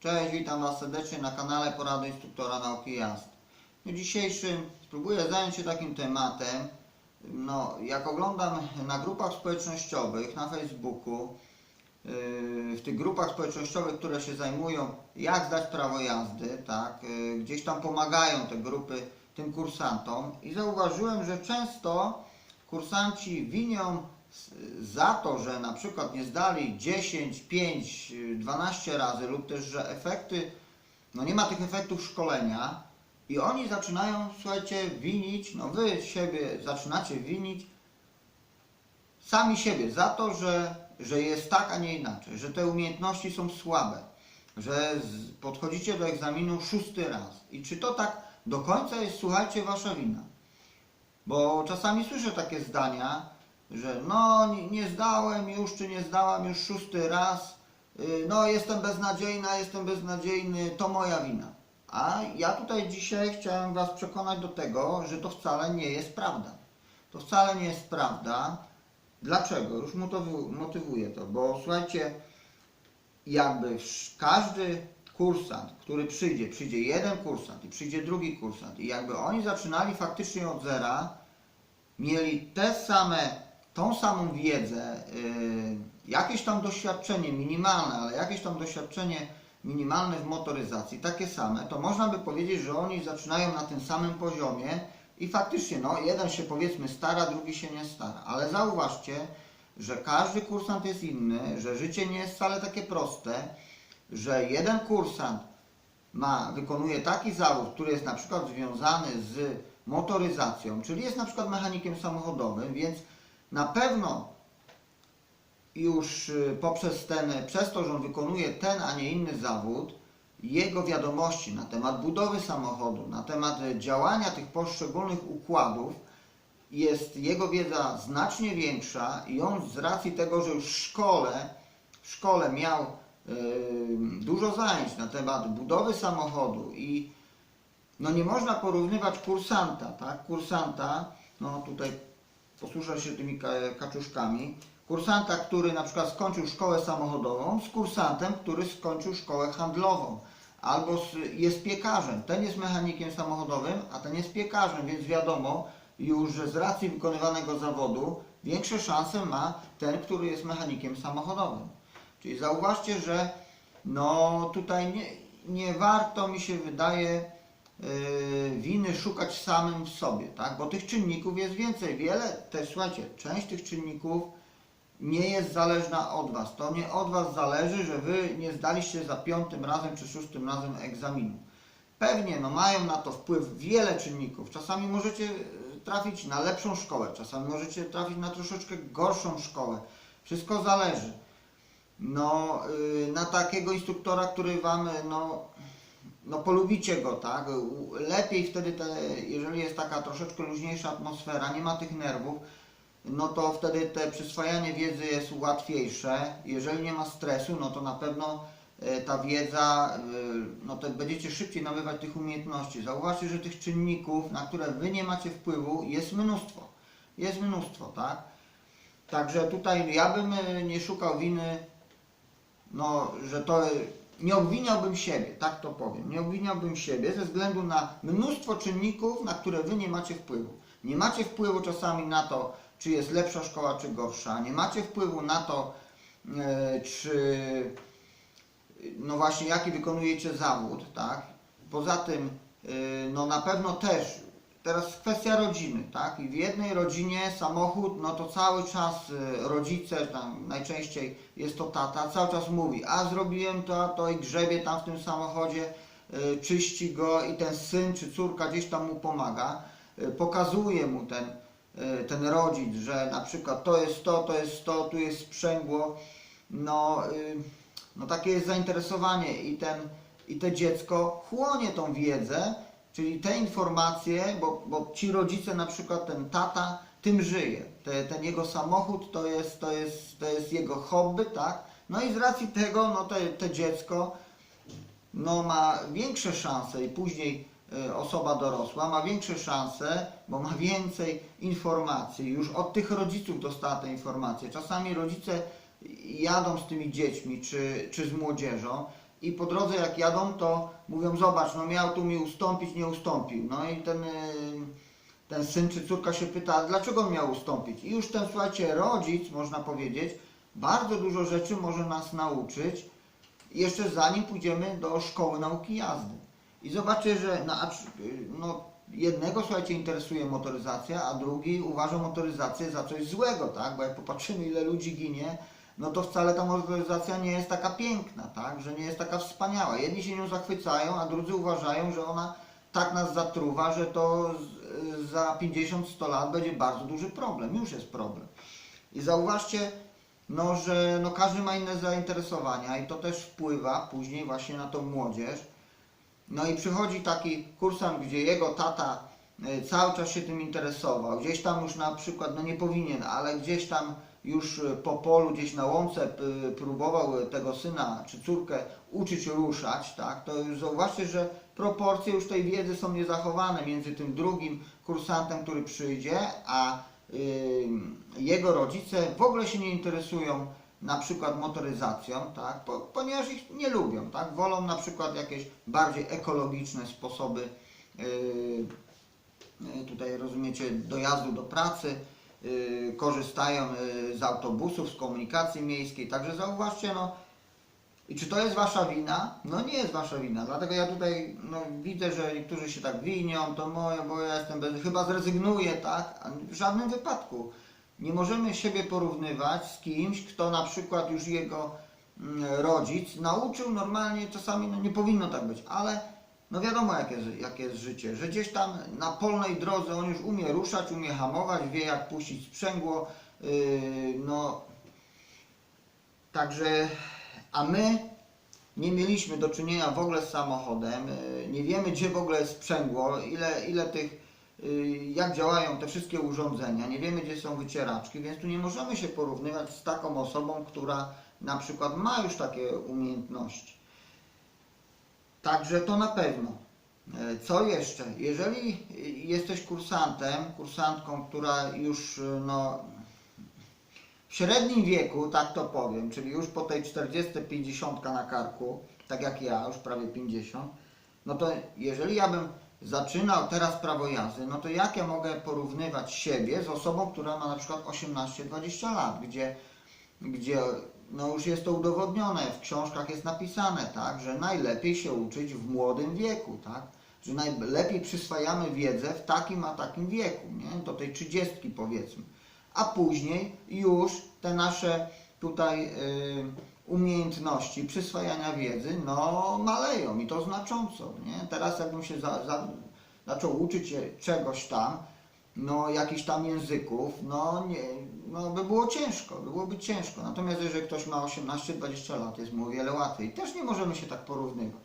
Cześć, witam Was serdecznie na kanale Porady Instruktora Nauki Jazd. W dzisiejszym spróbuję zająć się takim tematem. No, jak oglądam na grupach społecznościowych, na Facebooku, yy, w tych grupach społecznościowych, które się zajmują jak zdać prawo jazdy, tak, yy, gdzieś tam pomagają te grupy tym kursantom i zauważyłem, że często kursanci winią za to, że na przykład nie zdali 10, 5, y, 12 razy lub też, że efekty, no nie ma tych efektów szkolenia i oni zaczynają, słuchajcie, winić, no wy siebie zaczynacie winić sami siebie za to, że, że jest tak, a nie inaczej, że te umiejętności są słabe, że podchodzicie do egzaminu szósty raz. I czy to tak do końca jest, słuchajcie, wasza wina? Bo czasami słyszę takie zdania, że no nie, nie zdałem już, czy nie zdałam już szósty raz, yy, no jestem beznadziejna, jestem beznadziejny, to moja wina. A ja tutaj dzisiaj chciałem Was przekonać do tego, że to wcale nie jest prawda. To wcale nie jest prawda. Dlaczego? Już motywu- motywuję to, bo słuchajcie, jakby każdy kursant, który przyjdzie, przyjdzie jeden kursant i przyjdzie drugi kursant i jakby oni zaczynali faktycznie od zera, mieli te same, tą samą wiedzę, yy, jakieś tam doświadczenie minimalne, ale jakieś tam doświadczenie minimalne w motoryzacji, takie same, to można by powiedzieć, że oni zaczynają na tym samym poziomie i faktycznie, no, jeden się powiedzmy stara, drugi się nie stara, ale zauważcie, że każdy kursant jest inny, że życie nie jest wcale takie proste, że jeden kursant ma, wykonuje taki zawód, który jest na przykład związany z motoryzacją, czyli jest na przykład mechanikiem samochodowym, więc na pewno już y, poprzez ten, przez to, że on wykonuje ten, a nie inny zawód, jego wiadomości na temat budowy samochodu, na temat y, działania tych poszczególnych układów, jest jego wiedza znacznie większa i on z racji tego, że już w szkole, w szkole miał y, dużo zajęć na temat budowy samochodu i no nie można porównywać kursanta, tak? Kursanta, no tutaj posłużę się tymi ka- kaczuszkami, kursanta, który na przykład skończył szkołę samochodową z kursantem, który skończył szkołę handlową albo jest piekarzem. Ten jest mechanikiem samochodowym, a ten jest piekarzem, więc wiadomo już, że z racji wykonywanego zawodu większe szanse ma ten, który jest mechanikiem samochodowym. Czyli zauważcie, że no tutaj nie, nie warto mi się wydaje winy szukać samym w sobie, tak? Bo tych czynników jest więcej. Wiele też, słuchajcie, część tych czynników nie jest zależna od Was. To nie od Was zależy, że Wy nie zdaliście za piątym razem czy szóstym razem egzaminu. Pewnie no, mają na to wpływ wiele czynników. Czasami możecie e, trafić na lepszą szkołę, czasami możecie trafić na troszeczkę gorszą szkołę. Wszystko zależy. No, y, na takiego instruktora, który Wam, no, no polubicie go, tak? Lepiej wtedy, te, jeżeli jest taka troszeczkę luźniejsza atmosfera, nie ma tych nerwów, no to wtedy te przyswajanie wiedzy jest łatwiejsze. Jeżeli nie ma stresu, no to na pewno e, ta wiedza, e, no to będziecie szybciej nabywać tych umiejętności. Zauważcie, że tych czynników, na które wy nie macie wpływu, jest mnóstwo. Jest mnóstwo, tak? Także tutaj ja bym e, nie szukał winy, no, że to nie obwiniałbym siebie, tak to powiem. Nie obwiniałbym siebie ze względu na mnóstwo czynników, na które wy nie macie wpływu. Nie macie wpływu czasami na to, czy jest lepsza szkoła, czy gorsza. Nie macie wpływu na to, e, czy no właśnie jaki wykonujecie zawód, tak? Poza tym, e, no na pewno też teraz kwestia rodziny, tak? I w jednej rodzinie samochód, no to cały czas e, rodzice, tam najczęściej jest to tata, cały czas mówi, a zrobiłem to, a to i grzebie tam w tym samochodzie, e, czyści go i ten syn czy córka gdzieś tam mu pomaga, e, pokazuje mu ten, ten rodzic, że na przykład to jest to, to jest to, tu jest sprzęgło, no, y, no takie jest zainteresowanie i, ten, i te dziecko chłonie tą wiedzę, czyli te informacje, bo, bo ci rodzice, na przykład ten tata, tym żyje. Te, ten jego samochód to jest, to, jest, to jest jego hobby, tak? No i z racji tego, no te, te dziecko no, ma większe szanse i później e, osoba dorosła ma większe szanse, bo ma więcej informacji. Już od tych rodziców dostała te informacje. Czasami rodzice jadą z tymi dziećmi czy, czy z młodzieżą i po drodze jak jadą, to mówią, zobacz, no miał tu mi ustąpić, nie ustąpił. No i ten, y, ten syn czy córka się pyta, "A dlaczego miał ustąpić? I już ten, słuchajcie, rodzic, można powiedzieć, bardzo dużo rzeczy może nas nauczyć, jeszcze zanim pójdziemy do szkoły nauki jazdy. I zobaczcie, że no, a przy- no, jednego, słuchajcie, interesuje motoryzacja, a drugi uważa motoryzację za coś złego, tak? Bo jak popatrzymy, ile ludzi ginie, no to wcale ta motoryzacja nie jest taka piękna, tak? Że nie jest taka wspaniała. Jedni się nią zachwycają, a drudzy uważają, że ona tak nas zatruwa, że to za 50-100 lat będzie bardzo duży problem. Już jest problem. I zauważcie, no, że no, każdy ma inne zainteresowania i to też wpływa później właśnie na tą młodzież. No i przychodzi taki kursant, gdzie jego tata y, cały czas się tym interesował. Gdzieś tam już na przykład, no nie powinien, ale gdzieś tam już y, po polu, gdzieś na łące próbował tego syna czy córkę uczyć ruszać, tak? To już zauważcie, że proporcje już tej wiedzy są niezachowane między tym drugim kursantem, który przyjdzie, a y, jego rodzice w ogóle się nie interesują na przykład motoryzacją, tak, po, ponieważ ich nie lubią, tak, wolą na przykład jakieś bardziej ekologiczne sposoby yy, yy, tutaj rozumiecie dojazdu do pracy, yy, korzystają yy, z autobusów, z komunikacji miejskiej, także zauważcie, no i czy to jest wasza wina? No nie jest wasza wina, dlatego ja tutaj no, widzę, że niektórzy się tak winią, to moje, bo ja jestem bez... chyba zrezygnuję, tak? W żadnym wypadku. Nie możemy siebie porównywać z kimś, kto na przykład już jego mm, rodzic nauczył normalnie, czasami no nie powinno tak być, ale no wiadomo jakie, jakie jest życie, że gdzieś tam na polnej drodze on już umie ruszać, umie hamować, wie jak puścić sprzęgło, yy, no także, a my nie mieliśmy do czynienia w ogóle z samochodem, yy, nie wiemy gdzie w ogóle jest sprzęgło, ile, ile tych y, jak działają te wszystkie urządzenia, nie wiemy gdzie są wycieraczki, więc tu nie możemy się porównywać z taką osobą, która na przykład ma już takie umiejętności. Także to na pewno. E, Co jeszcze? Jeżeli jesteś kursantem, kursantką, która już y, no, w średnim wieku, tak to powiem, czyli już po tej 40-50 na karku, tak jak ja, już prawie 50, no to jeżeli ja bym zaczynał teraz prawo jazdy, no to jak ja mogę porównywać siebie z osobą, która ma na przykład 18-20 lat, gdzie, gdzie no już jest to udowodnione, w książkach jest napisane, tak, że najlepiej się uczyć w młodym wieku, tak, że najlepiej przyswajamy wiedzę w takim a takim wieku, nie, do tej 30 powiedzmy, a później już te nasze tutaj y, umiejętności przyswajania wiedzy, no maleją i to znacząco, nie? Teraz jakbym się za, za, zaczął uczyć czegoś tam, no jakichś tam języków, no nie, no by było ciężko, byłoby ciężko. Natomiast jeżeli ktoś ma 18-20 lat, jest mu o wiele łatwiej. Też nie możemy się tak porównywać.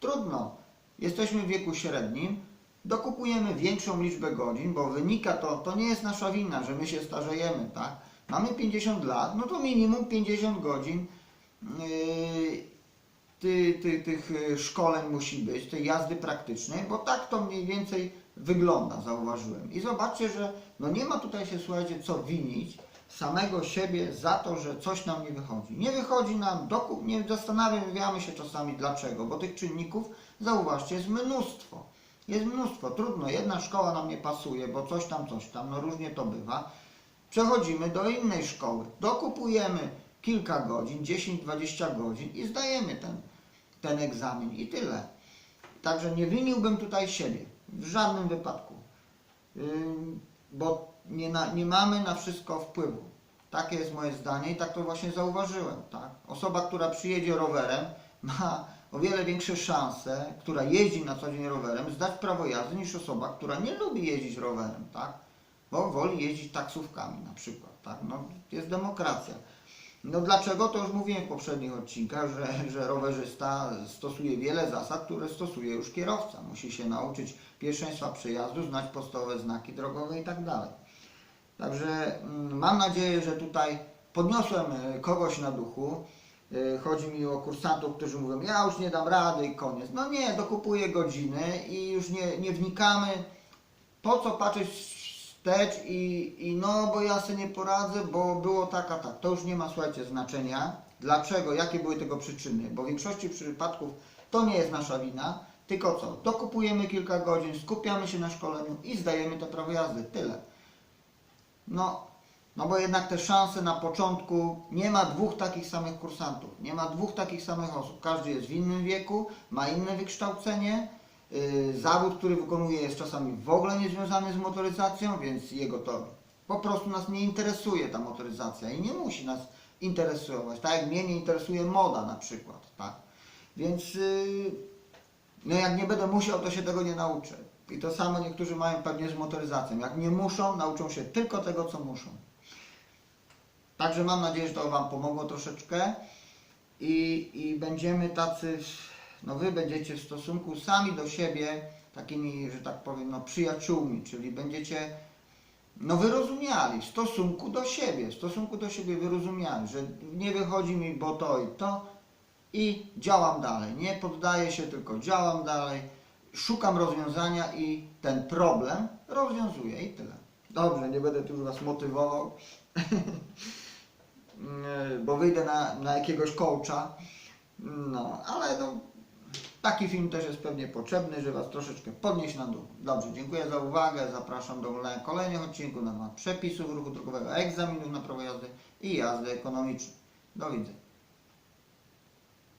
Trudno. Jesteśmy w wieku średnim, dokupujemy większą liczbę godzin, bo wynika to, to nie jest nasza wina, że my się starzejemy, tak? Mamy 50 lat, no to minimum 50 godzin yy, ty, ty, tych y, szkoleń musi być, tej jazdy praktycznej, bo tak to mniej więcej wygląda, zauważyłem. I zobaczcie, że no nie ma tutaj się, słuchajcie, co winić samego siebie za to, że coś nam nie wychodzi. Nie wychodzi nam, doku, nie zastanawiamy się czasami dlaczego, bo tych czynników, zauważcie, jest mnóstwo. Jest mnóstwo, trudno, jedna szkoła nam nie pasuje, bo coś tam, coś tam, no różnie to bywa. Przechodzimy do innej szkoły, dokupujemy kilka godzin, 10-20 godzin i zdajemy ten, ten egzamin i tyle. Także nie winiłbym tutaj siebie, w żadnym wypadku, bo nie, na, nie mamy na wszystko wpływu. Takie jest moje zdanie i tak to właśnie zauważyłem. Tak? Osoba, która przyjedzie rowerem, ma o wiele większe szanse, która jeździ na co dzień rowerem, zdać prawo jazdy niż osoba, która nie lubi jeździć rowerem, tak? bo woli jeździć taksówkami na przykład. Tak? No, jest demokracja. No dlaczego? To już mówiłem w poprzednich odcinkach, że, że rowerzysta stosuje wiele zasad, które stosuje już kierowca. Musi się nauczyć pierwszeństwa przejazdu, znać podstawowe znaki drogowe i tak dalej. Także mm, mam nadzieję, że tutaj podniosłem e, kogoś na duchu. E, Chodzi mi o kursantów, którzy mówią, ja już nie dam rady i koniec. No nie, dokupuję godziny i już nie, nie wnikamy, po co patrzeć wstecz i, i no, bo ja sobie nie poradzę, bo było tak, a tak. To już nie ma, słuchajcie, znaczenia. dlaczego, jakie były tego przyczyny, bo w większości przypadków to nie jest nasza wina, tylko co? Dokupujemy kilka godzin, skupiamy się na szkoleniu i zdajemy to prawo jazdy. Tyle. No, no bo jednak te szanse na początku, nie ma dwóch takich samych kursantów, nie ma dwóch takich samych osób. Każdy jest w innym wieku, ma inne wykształcenie, zawód, który wykonuje jest czasami w ogóle niezwiązany z motoryzacją, więc jego to po prostu nas nie interesuje ta motoryzacja i nie musi nas interesować. Tak jak mnie nie interesuje moda na przykład, tak. Więc yy, no jak nie będę musiał, to się tego nie nauczę. I to samo niektórzy mają pewnie z motoryzacją. Jak nie muszą, nauczą się tylko tego, co muszą. Także mam nadzieję, że to Wam pomogło troszeczkę i, i będziemy tacy, no Wy będziecie w stosunku sami do siebie takimi, że tak powiem, no przyjaciółmi, czyli będziecie no wyrozumiali w stosunku do siebie, w stosunku do siebie wyrozumiali, że nie wychodzi mi, bo to i to i działam dalej, nie poddaję się, tylko działam dalej, szukam rozwiązania i ten problem rozwiązuję i tyle. Dobrze, nie będę tu już Was motywował, bo wyjdę na, na jakiegoś coacha, no, ale no, taki film też jest pewnie potrzebny, żeby Was troszeczkę podnieść na dół. Dobrze, dziękuję za uwagę, zapraszam do oglądania kolejnych odcinków na temat przepisów ruchu drogowego, egzaminów na prawo jazdy i jazdy ekonomicznej. Do widzenia.